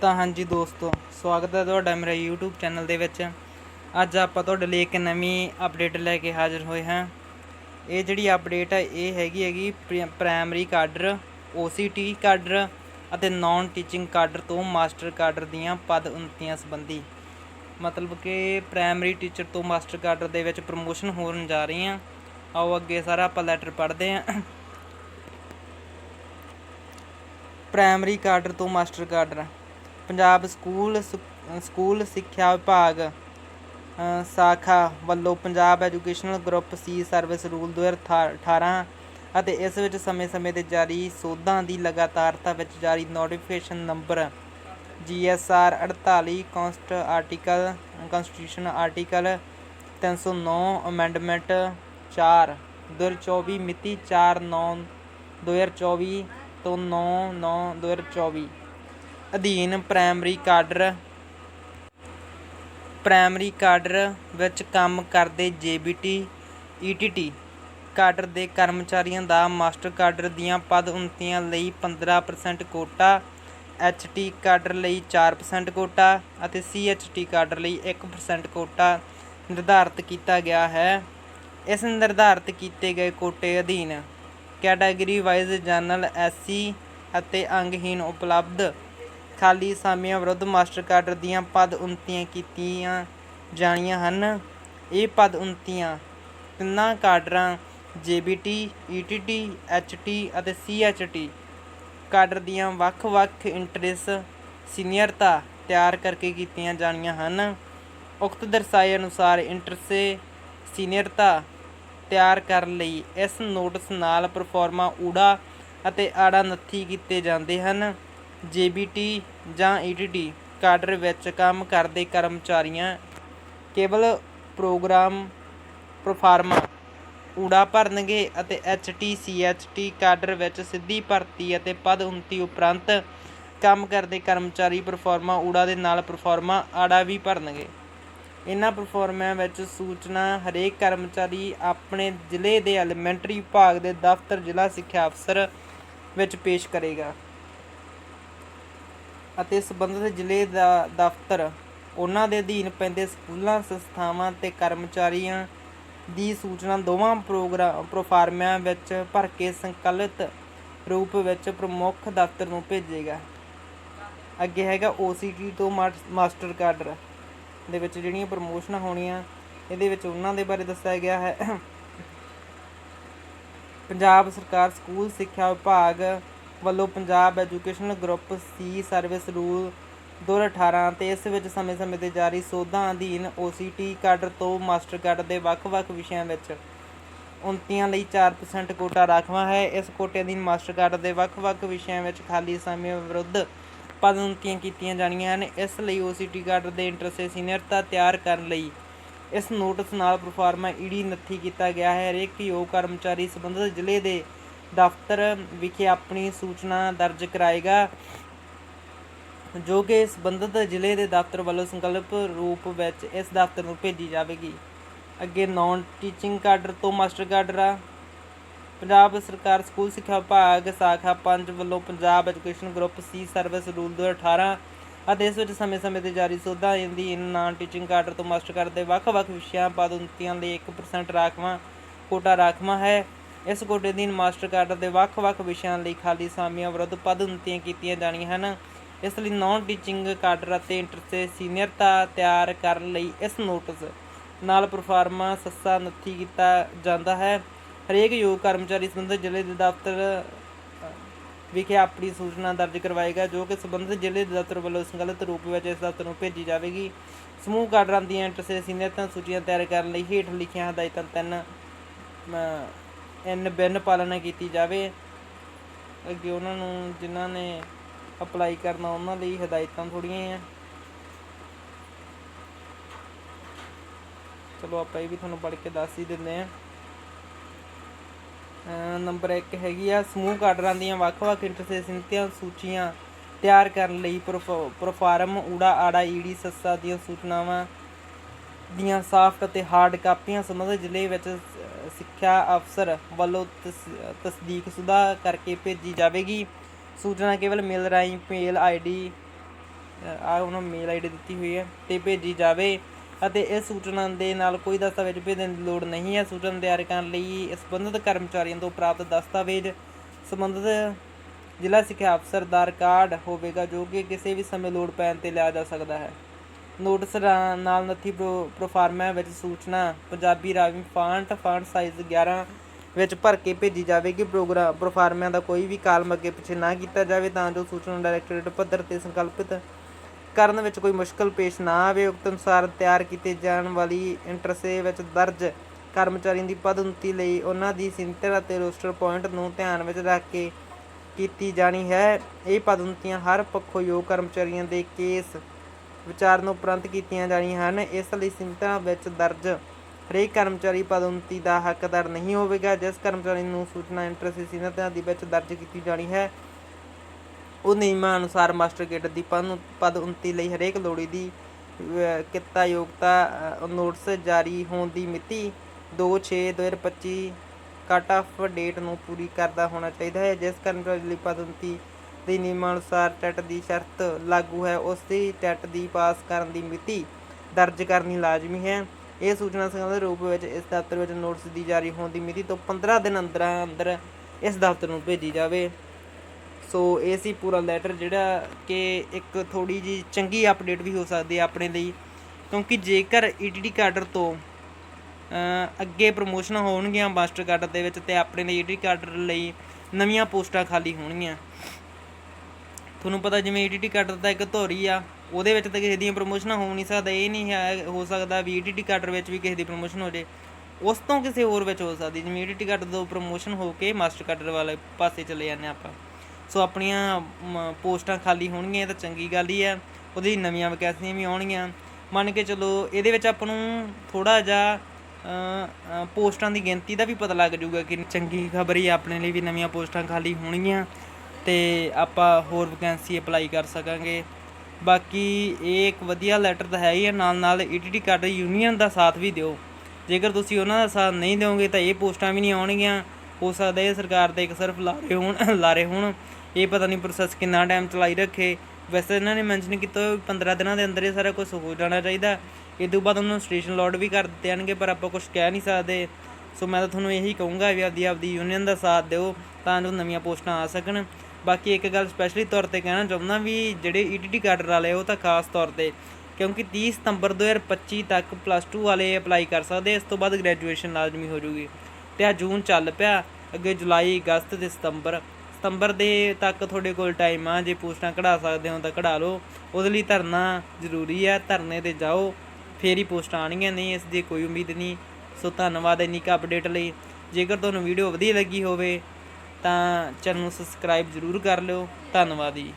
ਤਾਂ ਹਾਂਜੀ ਦੋਸਤੋ, ਸਵਾਗਤ ਹੈ ਤੁਹਾਡਾ ਮੇਰੇ YouTube ਚੈਨਲ ਦੇ ਵਿੱਚ। ਅੱਜ ਆਪਾਂ ਤੁਹਾਡੇ ਲਈ ਇੱਕ ਨਵੀਂ ਅਪਡੇਟ ਲੈ ਕੇ ਹਾਜ਼ਰ ਹੋਏ ਹਾਂ। ਇਹ ਜਿਹੜੀ ਅਪਡੇਟ ਹੈ, ਇਹ ਹੈਗੀ ਹੈਗੀ ਪ੍ਰਾਇਮਰੀ ਕਾਡਰ OCT ਕਾਡਰ ਅਤੇ ਨਾਨ ਟੀਚਿੰਗ ਕਾਡਰ ਤੋਂ ਮਾਸਟਰ ਕਾਡਰ ਦੀਆਂ ਪਦ ਉન્નਤੀਆਂ ਸੰਬੰਧੀ। ਮਤਲਬ ਕਿ ਪ੍ਰਾਇਮਰੀ ਟੀਚਰ ਤੋਂ ਮਾਸਟਰ ਕਾਡਰ ਦੇ ਵਿੱਚ ਪ੍ਰਮੋਸ਼ਨ ਹੋਣ ਜਾ ਰਹੀ ਰਹੀਆਂ ਆਓ ਅੱਗੇ ਸਾਰਾ ਆਪਾਂ ਲੈਟਰ ਪੜ੍ਹਦੇ ਹਾਂ। ਪ੍ਰਾਇਮਰੀ ਕਾਡਰ ਤੋਂ ਮਾਸਟਰ ਕਾਡਰ ਪੰਜਾਬ ਸਕੂਲ ਸੁ- ਸਕੂਲ ਸਿੱਖਿਆ ਵਿਭਾਗ ਸਾਖਾ ਵੱਲੋਂ Punjab educational group C service rule 2018 ਅਤੇ ਇਸ ਵਿੱਚ ਸਮੇਂ-ਸਮੇਂ ਤੇ ਜਾਰੀ ਸੋਧਾਂ ਦੀ ਲਗਾਤਾਰਤਾ ਵਿੱਚ ਜਾਰੀ ਨੋਟੀਫਿਕੇਸ਼ਨ ਨੰਬਰ GSR 48 ਕਨਸਟ ਆਰਟੀਕਲ ਕਨਸਟੀਟਿਊਸ਼ਨ ਆਰਟੀਕਲ 309 ਅਮੈਂਡਮੈਂਟ 4 2024 ਮਿਤੀ 4 9 2024 ਤੋਂ 9 9 2024 ਅਧੀਨ ਪ੍ਰਾਇਮਰੀ ਕਾਡਰ ਪ੍ਰਾਇਮਰੀ ਕਾਡਰ ਵਿੱਚ ਕੰਮ ਕਰਦੇ ਜੀਬੀਟੀ ਈਟੀਟੀ ਕਾਡਰ ਦੇ ਕਰਮਚਾਰੀਆਂ ਦਾ ਮਾਸਟਰ ਕਾਡਰ ਦੀਆਂ ਪਦ ਉન્નਤੀਆਂ ਲਈ 15% ਕੋਟਾ ਐਚਟੀ ਕਾਡਰ ਲਈ 4% ਕੋਟਾ ਅਤੇ ਸੀਐਚਟੀ ਕਾਡਰ ਲਈ 1% ਕੋਟਾ ਨਿਰਧਾਰਤ ਕੀਤਾ ਗਿਆ ਹੈ। ਇਸ ਨਿਰਧਾਰਤ ਕੀਤੇ ਗਏ ਕੋਟੇ ਅਧੀਨ ਕੈਟਾਗਰੀ ਵਾਈਜ਼ ਜਨਰਲ ਐਸਸੀ ਅਤੇ ਅੰਗਹੀਨ ਉਪਲਬਧ ਖਾਲੀ ਅਸਾਮੀਆਂ ਵਿਰੁੱਧ ਮਾਸਟਰ ਕਾਡਰ ਦੀਆਂ ਪਦ ਉਨਤੀਆਂ ਕੀਤੀਆਂ ਜਾਣੀਆਂ ਹਨ। ਇਹ ਪਦ ਉਨਤੀਆਂ ਤਿੰਨਾਂ ਕਾਡਰਾਂ ਜੀਬੀਟੀ ਈਟੀਟੀ ਐਚਟੀ ਅਤੇ ਸੀਐਚਟੀ ਕਾਡਰ ਦੀਆਂ ਵੱਖ-ਵੱਖ ਇੰਟਰਸ ਸੀਨੀਅਰਤਾ ਤਿਆਰ ਕਰਕੇ ਕੀਤੀਆਂ ਜਾਣੀਆਂ ਹਨ। ਉਕਤ ਦਰਸਾਏ ਅਨੁਸਾਰ ਇੰਟਰਸੇ ਸੀਨੀਅਰਤਾ ਤਿਆਰ ਕਰਨ ਲਈ ਇਸ ਨੋਟਿਸ ਨਾਲ ਪਰਫਾਰਮਾ ਊੜਾ ਅਤੇ ਆੜਾ ਨੱਥੀ ਕੀਤੇ ਜਾਂਦੇ ਹਨ। ਜੇ ਬੀ ਟੀ ਜਾਂ ਈ ਟੀ ਕਾਡਰ ਵਿੱਚ ਕੰਮ ਕਰਦੇ ਕਰਮਚਾਰੀਆਂ, ਕੇਵਲ ਪ੍ਰੋਗਰਾਮ ਪਰਫਾਰਮਾ ਊੜਾ ਭਰਨਗੇ ਅਤੇ H T C HT T cadre ਵਿੱਚ ਸਿੱਧੀ ਭਰਤੀ ਅਤੇ ਪਦ ਉન્નਤੀ ਉਪਰੰਤ ਕੰਮ ਕਰਦੇ ਕਰਮਚਾਰੀ ਪਰਫਾਰਮਾ ਊੜਾ ਦੇ ਨਾਲ ਪਰਫਾਰਮਾ ਆੜਾ ਵੀ ਭਰਨਗੇ। ਇਹਨਾਂ ਪਰਫਾਰਮਿਆਂ ਵਿੱਚ ਸੂਚਨਾ ਹਰੇਕ ਕਰਮਚਾਰੀ ਆਪਣੇ ਜ਼ਿਲ੍ਹੇ ਦੇ ਐਲੀਮੈਂਟਰੀ ਵਿਭਾਗ ਦੇ ਦਫ਼ਤਰ ਜ਼ਿਲ੍ਹਾ ਸਿੱਖਿਆ ਅਫਸਰ ਵਿੱਚ ਪੇਸ਼ ਕਰੇਗਾ। ਅਤੇ ਸੰਬੰਧਿਤ ਜ਼ਿਲ੍ਹੇ ਦਾ ਦਫ਼ਤਰ ਉਹਨਾਂ ਦੇ ਅਧੀਨ ਪੈਂਦੇ ਸਕੂਲਾਂ, ਸੰਸਥਾਵਾਂ ਤੇ ਕਰਮਚਾਰੀਆਂ ਦੀ ਸੂਚਨਾ ਦੋਵਾਂ ਪ੍ਰੋਗਰਾਮ ਪ੍ਰੋਫਾਰਮਿਆਂ ਵਿੱਚ ਭਰ ਕੇ ਸੰਕਲਿਤ ਰੂਪ ਵਿੱਚ ਪ੍ਰਮੁੱਖ ਦਫ਼ਤਰ ਨੂੰ ਭੇਜੇਗਾ। ਅੱਗੇ ਹੈਗਾ OCT ਤੋਂ ਮਾਸ- ਮਾਸਟਰ ਕਾਡਰ ਦੇ ਵਿੱਚ ਜਿਹੜੀਆਂ ਪ੍ਰਮੋਸ਼ਨਾਂ ਹੋਣੀਆਂ, ਇਹਦੇ ਵਿੱਚ ਉਹਨਾਂ ਦੇ ਬਾਰੇ ਦੱਸਿਆ ਗਿਆ ਹੈ। ਪੰਜਾਬ ਸਰਕਾਰ ਸਕੂਲ ਸਿੱਖਿਆ ਵਿਭਾਗ ਵੱਲੋਂ Punjab educational group C service rule 2018 ਤੇ ਇਸ ਵਿੱਚ ਸਮੇਂ-ਸਮੇਂ ਤੇ ਜਾਰੀ ਸੋਧਾਂ ਅਧੀਨ OCT ਕਾਡਰ ਤੋਂ ਮਾਸਟਰ ਕਾਡਰ ਦੇ ਵੱਖ-ਵੱਖ ਵਿਸ਼ਿਆਂ ਵਿੱਚ ਉਨਤੀਆਂ ਲਈ 4% ਕੋਟਾ ਰਾਖਵਾਂ ਹੈ। ਇਸ ਕੋਟੇ ਅਧੀਨ ਮਾਸਟਰ ਕਾਡਰ ਦੇ ਵੱਖ-ਵੱਖ ਵਿਸ਼ਿਆਂ ਵਿੱਚ ਖਾਲੀ ਸਮੇਂ ਵਿਰੁੱਧ ਪਦ ਉਨਤੀਆਂ ਕੀਤੀਆਂ ਜਾਣੀਆਂ ਹਨ। ਇਸ ਲਈ OCT ਕਾਡਰ ਦੇ ਇੰਟਰਸੇ ਸੀਨੀਅਰਤਾ ਤਿਆਰ ਕਰਨ ਲਈ ਇਸ ਨੋਟਿਸ ਨਾਲ ਪ੍ਰੋਫਾਰਮਾ ਈਡੀ ਨੱਥੀ ਕੀਤਾ ਗਿਆ ਹੈ। ਹਰੇਕ ਯੋਗ ਕਰਮਚਾਰੀ ਸੰਬੰਧਿਤ ਜ਼ਿਲ੍ਹੇ ਦੇ ਦਫ਼ਤਰ ਵਿਖੇ ਆਪਣੀ ਸੂਚਨਾ ਦਰਜ ਕਰਾਏਗਾ, ਜੋ ਕਿ ਸੰਬੰਧਿਤ ਜ਼ਿਲ੍ਹੇ ਦੇ ਦਫ਼ਤਰ ਵੱਲੋਂ ਸੰਕਲਪ ਰੂਪ ਵਿੱਚ ਇਸ ਦਫ਼ਤਰ ਨੂੰ ਭੇਜੀ ਜਾਵੇਗੀ। ਅੱਗੇ ਨਾਨ ਟੀਚਿੰਗ ਕਾਡਰ ਤੋਂ ਮਾਸਟਰ ਕਾਡਰ ਆ। ਪੰਜਾਬ ਸਰਕਾਰ ਸਕੂਲ ਸਿੱਖਿਆ ਵਿਭਾਗ ਸਾਖਾ 5 ਵੱਲੋਂ Punjab education group C service rule 2018 ਅਤੇ ਇਸ ਵਿੱਚ ਸਮੇਂ-ਸਮੇਂ ਤੇ ਜਾਰੀ ਸੋਧਾਂ ਦੀ ਨਾਨ ਟੀਚਿੰਗ ਕਾਡਰ ਤੋਂ ਮਾਸਟਰ ਕਾਡਰ ਦੇ ਵੱਖ-ਵੱਖ ਵਿਸ਼ਿਆਂ ਪਦ ਉਨਤੀਆਂ ਲਈ 1% ਰਾਖਵਾਂ ਕੋਟਾ ਰਾਖਵਾਂ ਹੈ। ਇਸ ਕੋਟੇ ਅਧੀਨ ਮਾਸਟਰ ਕਾਡਰ ਦੇ ਵੱਖ-ਵੱਖ ਵਿਸ਼ਿਆਂ ਲਈ ਖਾਲੀ ਸਾਮੀਆਂ ਵਿਰੁੱਧ ਪਦ ਉਨਤੀਆਂ ਕੀਤੀਆਂ ਜਾਣੀਆਂ ਹਨ। ਇਸ ਲਈ ਨਾਨ ਟੀਚਿੰਗ ਕਾਡਰ ਅਤੇ ਇੰਟਰਸੇ ਸੀਨੀਅਰਤਾ ਤਿਆਰ ਕਰਨ ਲਈ ਇਸ ਨੋਟਿਸ ਨਾਲ ਪਰਫਾਰਮਾ ਸੱਸਾ ਨੱਥੀ ਕੀਤਾ ਜਾਂਦਾ ਹੈ। ਹਰੇਕ ਯੋਗ ਕਰਮਚਾਰੀ ਸੰਬੰਧਿਤ ਜ਼ਿਲ੍ਹੇ ਦੇ ਦਫ਼ਤਰ ਵਿਖੇ ਆਪਣੀ ਸੂਚਨਾ ਦਰਜ ਕਰਵਾਏਗਾ, ਜੋ ਕਿ ਸੰਬੰਧਿਤ ਜ਼ਿਲ੍ਹੇ ਦੇ ਦਫ਼ਤਰ ਵੱਲੋਂ ਸੰਕਲਿਤ ਰੂਪ ਵਿੱਚ ਇਸ ਦਫ਼ਤਰ ਨੂੰ ਭੇਜੀ ਜਾਵੇਗੀ। ਸਮੂਹ ਕਾਡਰਾਂ ਦੀਆਂ ਇੰਟਰਸੇ ਸੀਨੀਅਰਤਾ ਸੂਚੀਆਂ ਤਿਆਰ ਕਰਨ ਲਈ ਹੇਠ ਲਿਖੀਆਂ ਹਦਾਇਤਾਂ ਤਿੰਨ ਇਨ ਬਿਨ ਪਾਲਣਾ ਕੀਤੀ ਜਾਵੇ। ਅੱਗੇ ਉਹਨਾਂ ਨੂੰ ਜਿਨ੍ਹਾਂ ਨੇ ਅਪਲਾਈ ਕਰਨਾ, ਉਹਨਾਂ ਲਈ ਹਦਾਇਤਾਂ ਥੋੜੀਆਂ ਆ। ਚਲੋ, ਆਪਾਂ ਇਹ ਵੀ ਤੁਹਾਨੂੰ ਪੜ੍ਹ ਕੇ ਦੱਸ ਹੀ ਦਿੰਦੇ ਆ ਨੰਬਰ 1 ਹੈਗੀ ਆ, ਸਮੂਹ ਕਾਡਰਾਂ ਦੀਆਂ ਵੱਖ-ਵੱਖ ਇੰਟਰਸੈਸ਼ਨਤੀਆਂ ਸੂਚੀਆਂ ਤਿਆਰ ਕਰਨ ਲਈ ਪ੍ਰੋਫਾਰਮ, ਊੜਾ, ਆੜਾ ਈੜੀ ਸੱਸਾ ਦੀਆਂ ਸੂਚਨਾਵਾਂ ਦੀਆਂ ਸਾਫਟ ਅਤੇ ਹਾਰਡ ਕਾਪੀਆਂ ਸੰਬੰਧਿਤ ਜ਼ਿਲ੍ਹੇ ਵਿੱਚ ਸਿੱਖਿਆ ਅਫਸਰ ਵੱਲੋਂ ਤਸ- ਤਸਦੀਕਸ਼ੁਦਾ ਕਰਕੇ ਭੇਜੀ ਜਾਵੇਗੀ। ਸੂਚਨਾ ਕੇਵਲ ਮੇਲ ਰਾਹੀਂ ਮੇਲ ਆਈਡੀ ਆ ਉਹਨਾਂ ਮੇਲ ਆਈਡੀ ਦਿੱਤੀ ਹੋਈ ਹੈ ਤੇ ਭੇਜੀ ਜਾਵੇ ਅਤੇ ਇਸ ਸੂਚਨਾ ਦੇ ਨਾਲ ਕੋਈ ਦਸਤਾਵੇਜ਼ ਭੇਜਣ ਦੀ ਲੋੜ ਨਹੀਂ ਹੈ। ਸੂਚਨਾ ਤਿਆਰ ਕਰਨ ਲਈ ਸੰਬੰਧਿਤ ਕਰਮਚਾਰੀਆਂ ਤੋਂ ਪ੍ਰਾਪਤ ਦਸਤਾਵੇਜ਼ ਸੰਬੰਧਿਤ ਜ਼ਿਲ੍ਹਾ ਸਿੱਖਿਆ ਅਫਸਰ ਦਾ ਰਿਕਾਰਡ ਹੋਵੇਗਾ ਜੋ ਕਿ ਕਿਸੇ ਵੀ ਸਮੇਂ ਲੋੜ ਪੈਣ ਤੇ ਲਿਆ ਜਾ ਸਕਦਾ ਹੈ। ਨੋਟਿਸ ਨਾਲ 29 ਪ੍ਰੋਫਾਰਮਾ ਵਿੱਚ ਸੂਚਨਾ, Punjabi Ravi font font size 11 ਵਿੱਚ ਭਰ ਕੇ ਭੇਜੀ ਜਾਵੇਗੀ। ਪ੍ਰੋਗਰਾਮ ਪ੍ਰੋਫਾਰਮਿਆਂ ਦਾ ਕੋਈ ਵੀ ਕਾਲਮ ਅੱਗੇ ਪਿੱਛੇ ਨਾ ਕੀਤਾ ਜਾਵੇ, ਤਾਂ ਜੋ ਸੂਚਨਾ ਡਾਇਰੈਕਟੋਰੇਟ ਪੱਧਰ ਤੇ ਸੰਕਲਪਿਤ ਕਰਨ ਵਿੱਚ ਕੋਈ ਮੁਸ਼ਕਲ ਪੇਸ਼ ਨਾ ਆਵੇ। ਉਕਤ ਅਨੁਸਾਰ ਤਿਆਰ ਕੀਤੇ ਜਾਣ ਵਾਲੀ ਇੰਟਰਸੇ ਵਿੱਚ ਦਰਜ ਕਰਮਚਾਰੀਆਂ ਦੀ ਪਦਉੰਤੀ ਲਈ ਉਹਨਾਂ ਦੀ ਸਿੰਤਰ ਅਤੇ ਰੋਸਟਰ ਪੁਆਇੰਟ ਨੂੰ ਧਿਆਨ ਵਿੱਚ ਰੱਖ ਕੇ ਕੀਤੀ ਜਾਣੀ ਹੈ। ਇਹ ਪਦਉੰਤੀਆਂ ਹਰ ਪੱਖੋਂ ਯੋਗ ਕਰਮਚਾਰੀਆਂ ਦੇ ਕੇਸ ਵਿਚਾਰਨ ਉਪਰੰਤ ਕੀਤੀਆਂ ਜਾਣੀਆਂ ਹਨ। ਇਸ ਲਈ ਸੰਹਿਤਾ ਵਿੱਚ ਦਰਜ ਹਰੇਕ ਕਰਮਚਾਰੀ ਪਦੋਨਤੀ ਦਾ ਹੱਕਦਾਰ ਨਹੀਂ ਹੋਵੇਗਾ, ਜਿਸ ਕਰਮਚਾਰੀ ਨੂੰ ਸੂਚਨਾ ਇੰਟਰਸੀ ਸੰਹਿਤਾ ਦੇ ਵਿੱਚ ਦਰਜ ਕੀਤੀ ਜਾਣੀ ਹੈ। ਉਹ ਨਿਯਮਾਂ ਅਨੁਸਾਰ ਮਾਸਟਰ ਗੇਟ ਦੀ ਪਦ ਪਦਉੰਤੀ ਲਈ ਹਰੇਕ ਲੋੜੀਦੀ ਕਿੱਤਾ ਯੋਗਤਾ ਨੋਟਸ ਜਾਰੀ ਹੋਣ ਦੀ ਮਿਤੀ 26/2025 ਕਟ ਆਫ ਡੇਟ ਨੂੰ ਪੂਰੀ ਕਰਦਾ ਹੋਣਾ ਚਾਹੀਦਾ ਹੈ, ਜਿਸ ਕਰਮਚਾਰੀ ਲਈ ਪਦਉੰਤੀ ਦੇ ਨਿਯਮਾਂ ਅਨੁਸਾਰ ਟੈਟ ਦੀ ਸ਼ਰਤ ਲਾਗੂ ਹੈ, ਉਸ ਦੀ ਟੈਟ ਦੀ ਪਾਸ ਕਰਨ ਦੀ ਮਿਤੀ ਦਰਜ ਕਰਨੀ ਲਾਜ਼ਮੀ ਹੈ। ਇਹ ਸੂਚਨਾ ਸੰਬੰਧਿਤ ਰੂਪ ਵਿੱਚ ਇਸ ਦਫ਼ਤਰ ਵਿੱਚ ਨੋਟਿਸ ਦੀ ਜਾਰੀ ਹੋਣ ਦੀ ਮਿਤੀ ਤੋਂ 15 ਦਿਨ ਅੰਦਰ ਅੰਦਰ ਇਸ ਦਫ਼ਤਰ ਨੂੰ ਭੇਜੀ ਜਾਵੇ। ਸੋ ਇਹ ਸੀ ਪੂਰਾ ਲੈਟਰ ਜਿਹੜਾ ਕਿ ਇੱਕ ਥੋੜੀ ਜੀ ਚੰਗੀ ਅਪਡੇਟ ਵੀ ਹੋ ਸਕਦੀ ਹੈ ਆਪਣੇ ਲਈ, ਕਿਉਂਕਿ ਜੇਕਰ ਈਟੀਟੀ ਕਾਡਰ ਤੋਂ ਅੱਗੇ ਪ੍ਰਮੋਸ਼ਨ ਹੋਣਗੀਆਂ ਮਾਸਟਰ ਕਾਡਰ ਦੇ ਵਿੱਚ ਤੇ ਆਪਣੇ ਲਈ ਈਟੀਟੀ ਕਾਡਰ ਲਈ ਨਵੀਆਂ ਪੋਸਟਾਂ ਖਾਲੀ ਹੋਣਗੀਆਂ। ਤੁਹਾਨੂੰ ਪਤਾ ਜਿਵੇਂ ਈਟੀਟੀ ਕਟਰ ਤਾਂ ਇੱਕ ਧੋਰੀ ਆ ਉਹਦੇ ਵਿੱਚ ਤਾਂ ਕਿਸੇ ਦੀਆਂ ਪ੍ਰਮੋਸ਼ਨਾਂ ਹੋ ਨਹੀਂ ਸਕਦਾ ਇਹ ਨਹੀਂ ਹੈ ਹੋ ਸਕਦਾ ਵੀ ਈਟੀਟੀ ਕਟਰ ਵਿੱਚ ਵੀ ਕਿਸੇ ਦੀ ਪ੍ਰਮੋਸ਼ਨ ਹੋ ਜੇ। ਉਸ ਤੋਂ ਕਿਸੇ ਹੋਰ ਵਿੱਚ ਹੋ ਸਕਦੀ ਜਿਵੇਂ ਈਟੀਟੀ ਕਾਡਰ ਤੋਂ ਪ੍ਰਮੋਸ਼ਨ ਹੋ ਕੇ ਮਾਸਟਰ ਕਾਡਰ ਵਾਲੇ ਪਾਸੇ ਚਲੇ ਜਾਂਦੇ ਆਪਾਂ। ਸੋ ਆਪਣੀਆਂ ਮ, ਪੋਸਟਾਂ ਖਾਲੀ ਹੋਣਗੀਆਂ ਤਾਂ ਚੰਗੀ ਗੱਲ ਹੀ ਆ ਉਹਦੀ ਨਵੀਆਂ ਵੈਕੈਂਸੀਆਂ ਵੀ ਆਉਣਗੀਆਂ। ਮੰਨ ਕੇ ਚਲੋ ਇਹਦੇ ਵਿੱਚ ਆਪਾਂ ਨੂੰ ਥੋੜਾ ਜਿਹਾ ਪੋਸਟਾਂ ਦੀ ਗਿਣਤੀ ਦਾ ਵੀ ਪਤਾ ਲੱਗ ਜਾਊਗਾ ਕਿ ਚੰਗੀ ਖਬਰ ਹੀ ਆ, ਆਪਣੇ ਲਈ ਵੀ ਨਵੀਆਂ ਪੋਸਟਾਂ ਖਾਲੀ ਹੋਣਗੀਆਂ। ਅਤੇ ਆਪਾਂ ਹੋਰ ਵੈਕੈਂਸੀ ਅਪਲਾਈ ਕਰ ਸਕਾਂਗੇ। ਬਾਕੀ ਇਹ ਇੱਕ ਵਧੀਆ ਲੈਟਰ ਤਾਂ ਹੈ ਹੀ ਹੈ ਨਾਲ ਨਾਲ ਈਟੀਟੀ ਕਾਰਡ ਯੂਨੀਅਨ ਦਾ ਸਾਥ ਵੀ ਦਿਓ। ਜੇਕਰ ਤੁਸੀਂ ਉਹਨਾਂ ਦਾ ਸਾਥ ਨਹੀਂ ਦਿਓਗੇ ਤਾਂ ਇਹ ਪੋਸਟਾਂ ਵੀ ਨਹੀਂ ਆਉਣਗੀਆਂ। ਹੋ ਸਕਦਾ ਇਹ ਸਰਕਾਰ ਦੇ ਇੱਕ ਸਿਰਫ ਲਾਰੇ ਹੋਣ ਲਾਰੇ ਹੋਣ। ਇਹ ਪਤਾ ਨਹੀਂ ਪ੍ਰੋਸੈਸ ਕਿੰਨਾ ਟਾਈਮ ਚਲਾਈ ਰੱਖੇ। ਵੈਸੇ ਇਹਨਾਂ ਨੇ ਮੈਂਸ਼ਨ ਕੀਤਾ ਹੋਇਆ 15 ਦਿਨਾਂ ਦੇ ਅੰਦਰ ਇਹ ਸਾਰਾ ਕੁਝ ਹੋ ਜਾਣਾ ਚਾਹੀਦਾ। ਇਹ ਤੋਂ ਬਾਅਦ ਉਹਨਾਂ ਨੂੰ ਸਟੇਸ਼ਨ ਲੋਡ ਵੀ ਕਰ ਦਿੱਤੇ ਜਾਣਗੇ, ਪਰ ਆਪਾਂ ਕੁਝ ਕਹਿ ਨਹੀਂ ਸਕਦੇ। ਸੋ ਮੈਂ ਤਾਂ ਤੁਹਾਨੂੰ ਇਹੀ ਕਹੂੰਗਾ ਵੀ ਆਪਦੀ ਆਪਦੀ ਯੂਨੀਅਨ ਦਾ ਸਾਥ ਦਿਓ ਤਾਂ ਜੋ ਨਵੀਆਂ ਪੋਸਟਾਂ ਆ ਸਕਣ। ਬਾਕੀ ਇੱਕ ਗੱਲ ਸਪੈਸ਼ਲੀ ਤੌਰ ਤੇ ਕਹਿਣਾ ਚਾਹੁੰਦਾ ਵੀ ਜਿਹੜੇ ਈਟੀਟੀ ਕਾਡਰ ਵਾਲੇ, ਉਹ ਤਾਂ ਖਾਸ ਤੌਰ ਤੇ ਕਿਉਂਕਿ 30 ਸਤੰਬਰ 2025 ਤੱਕ ਪਲੱਸ 2 ਵਾਲੇ ਅਪਲਾਈ ਕਰ ਸਕਦੇ ਇਸ ਤੋਂ ਬਾਅਦ ਗ੍ਰੈਜੂਏਸ਼ਨ ਲਾਜ਼ਮੀ ਹੋ ਜੂਗੀ। ਤੇ ਆ ਜੂਨ ਚੱਲ ਪਿਆ, ਅੱਗੇ ਜੁਲਾਈ, ਅਗਸਤ ਤੇ ਸਤੰਬਰ। ਸਤੰਬਰ ਦੇ ਤੱਕ ਤੁਹਾਡੇ ਕੋਲ ਟਾਈਮ ਆ, ਜੇ ਪੋਸਟਾਂ ਕਢਾ ਸਕਦੇ ਹੋ ਤਾਂ ਕਢਾ ਲਓ। ਉਹਦੇ ਲਈ ਧਰਨਾ ਜ਼ਰੂਰੀ ਆ, ਧਰਨੇ ਤੇ ਜਾਓ। ਫੇਰ ਹੀ ਪੋਸਟਾਂ ਆਣਗੀਆਂ ਨਹੀਂ ਇਸ ਦੀ ਕੋਈ ਉਮੀਦ ਨਹੀਂ। ਸੋ ਧੰਨਵਾਦ ਇੰਨੀ ਕੁ ਅਪਡੇਟ ਲਈ। ਜੇਕਰ ਤੁਹਾਨੂੰ ਵੀਡੀਓ ਵਧੀਆ ਲੱਗੀ ਹੋਵੇ ਤਾਂ ਚੈਨਲ ਨੂੰ ਸਬਸਕ੍ਰਾਈਬ ਜ਼ਰੂਰ ਕਰ ਲਿਓ। ਧੰਨਵਾਦ ਜੀ।